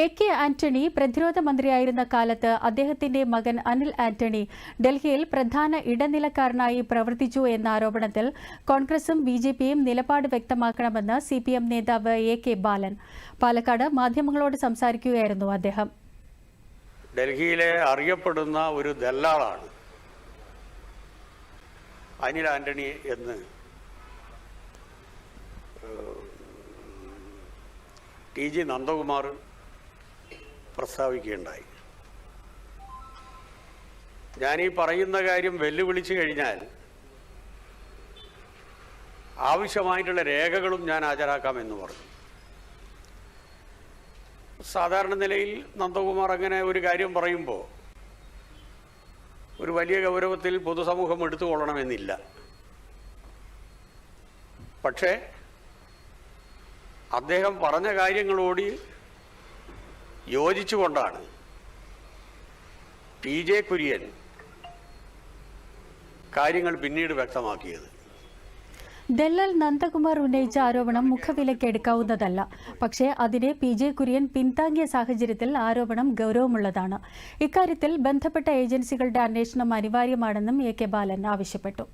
A K Antony പ്രതിരോധ മന്ത്രിയായിരുന്ന കാലത്ത് അദ്ദേഹത്തിന്റെ മകൻ അനിൽ ആന്റണി ഡൽഹിയിൽ പ്രധാന ഇടനിലക്കാരനായി പ്രവർത്തിച്ചു എന്ന ആരോപണത്തിൽ കോൺഗ്രസും ബി ജെ പിയും നിലപാട് വ്യക്തമാക്കണമെന്ന് സി പി എം നേതാവ് എ കെ ബാലൻ. പാലക്കാട് മാധ്യമങ്ങളോട് സംസാരിക്കുകയായിരുന്നു അദ്ദേഹം. ഡൽഹിയിലെ അറിയപ്പെടുന്ന ഒരു ദല്ലാളാണ് അനിൽ ആന്റണി എന്ന് ടി ജി നന്ദകുമാർ പ്രസ്താവിക്കുകയുണ്ടായി. ഞാനീ പറയുന്ന കാര്യം വെല്ലുവിളിച്ചു കഴിഞ്ഞാൽ ആവശ്യമായിട്ടുള്ള രേഖകളും ഞാൻ ഹാജരാക്കാമെന്ന് പറഞ്ഞു. സാധാരണ നിലയിൽ നന്ദകുമാർ അങ്ങനെ ഒരു കാര്യം പറയുമ്പോൾ ഒരു വലിയ ഗൗരവത്തിൽ പൊതുസമൂഹം എടുത്തുകൊള്ളണമെന്നില്ല. പക്ഷേ അദ്ദേഹം പറഞ്ഞ കാര്യങ്ങളോട് യോജിച്ചുകൊണ്ടാണ്. പി ജെ കുര്യൻ കാര്യങ്ങൾ പിന്നീട് വ്യക്തമാക്കിയത്. ദല്ലാൽ നന്ദകുമാർ ഉന്നയിച്ച ആരോപണം മുഖവിലക്കെടുക്കാവുന്നതല്ല പക്ഷേ അതിനെ പി ജെ കുര്യൻ പിന്താങ്ങിയ സാഹചര്യത്തിൽ ആരോപണം ഗൗരവമുള്ളതാണ്. ഇക്കാര്യത്തിൽ ബന്ധപ്പെട്ട ഏജൻസികളുടെ അന്വേഷണം അനിവാര്യമാണെന്നും എ കെ ബാലൻ ആവശ്യപ്പെട്ടു.